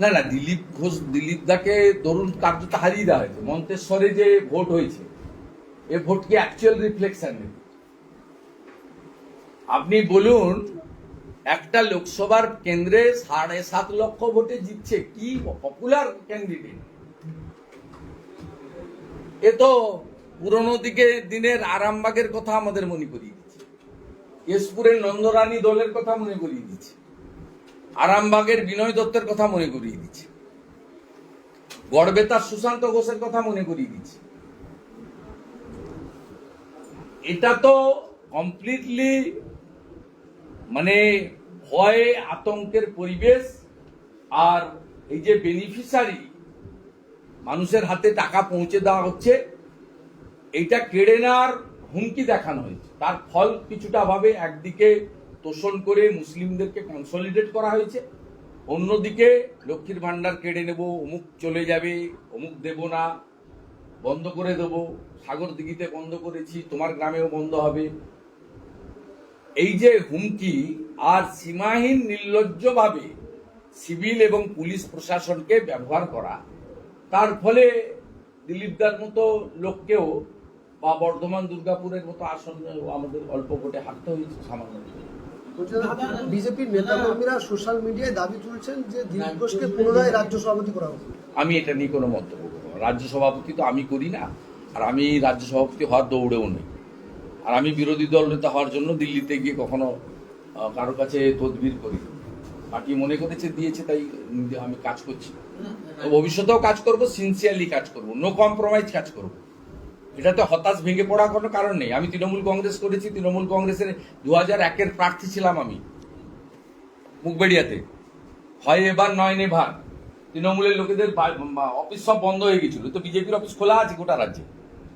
না না, দিলীপ ঘোষ, দিলীপ দাকে ধরুন কার্যত হারিয়ে দেওয়া হয়েছে। মন্তেশ্বরে যে ভোট হয়েছে, এ ভোট কি অ্যাকচুয়াল রিফ্লেকশন আপনি বলুন, একটা লোকসভার কেন্দ্রে সাড়ে সাত লক্ষ ভোটে জিতছে, কি পপুলার ক্যান্ডিডেট এ তো পুরনো দিকে দিনের আরামবাগের কথা আমাদের মনে করিয়ে দিচ্ছে। কেশপুরের নন্দরানী দলের কথা মনে করিয়ে দিচ্ছে। আরামবাগের বিনয় দত্তের কথা মনে করিয়ে দিচ্ছে। গড়বেতার সুশান্ত ঘোষের কথা মনে করিয়ে দিচ্ছে। এটা তো কমপ্লিটলি মানে ভয় আতঙ্কের পরিবেশ আর এই যে বেনিফিশিয়ারি মানুষের হাতে টাকা পৌঁছে দেওয়া হচ্ছে এইটা কেড়ে নেওয়ার হুমকি দেখানো হয়েছে। তার ফল কিছুটা ভাবে একদিকে তোষণ করে মুসলিমদেরকে কনসলিডেট করা হয়েছে, অন্যদিকে লক্ষ্মীর ভান্ডার কেড়ে নেব, অমুক চলে যাবে, অমুক দেব না, বন্ধ করে দেব, সাগর দিঘিতে বন্ধ করেছি, তোমার গ্রামেও বন্ধ হবে। এই যে হুমকি আর সীমাহীন নির্লজ্জভাবে সিভিল এবং পুলিশ প্রশাসনকে ব্যবহার করা, তার ফলে দিলীপদার মতো লোককেও বা বর্ধমান দুর্গাপুরের মতো আসন আমাদের অল্প ভোটে হারতে হয়েছে সামান্য বিজেপির নেতা কর্মীরা সোশ্যাল মিডিয়ায় দাবি তুলছেন যে দিলীপ ঘোষকে পুনরায় রাজ্য সভাপতি করা আমি এটা নিয়ে কোনো মন্তব্য করব রাজ্য সভাপতি তো আমি করি না আর আমি রাজ্য সভাপতি হওয়ার দৌড়েও নেই। আর আমি বিরোধী দল নেতা হওয়ার জন্য দিল্লিতে গিয়ে কখনো কারও কাছে তদবির করি পার্টি মনে করেছে দিয়েছে তাই আমি কাজ করছি। ভবিষ্যতেও কাজ করব সিনসিয়ারলি কাজ করব নো কম্প্রোমাইজ কাজ করব। এটাতে হতাশ ভেঙে পড়ার কোনো কারণ নেই। আমি তৃণমূল কংগ্রেস করেছি, তৃণমূল কংগ্রেসের দু হাজার একের প্রার্থী ছিলাম আমি মুখবেড়িয়াতে। হয় এবার নয় নেভার তৃণমূলের লোকেদের অফিস সব বন্ধ হয়ে গেছিল। তো বিজেপির অফিস খোলা আছে গোটা রাজ্যে।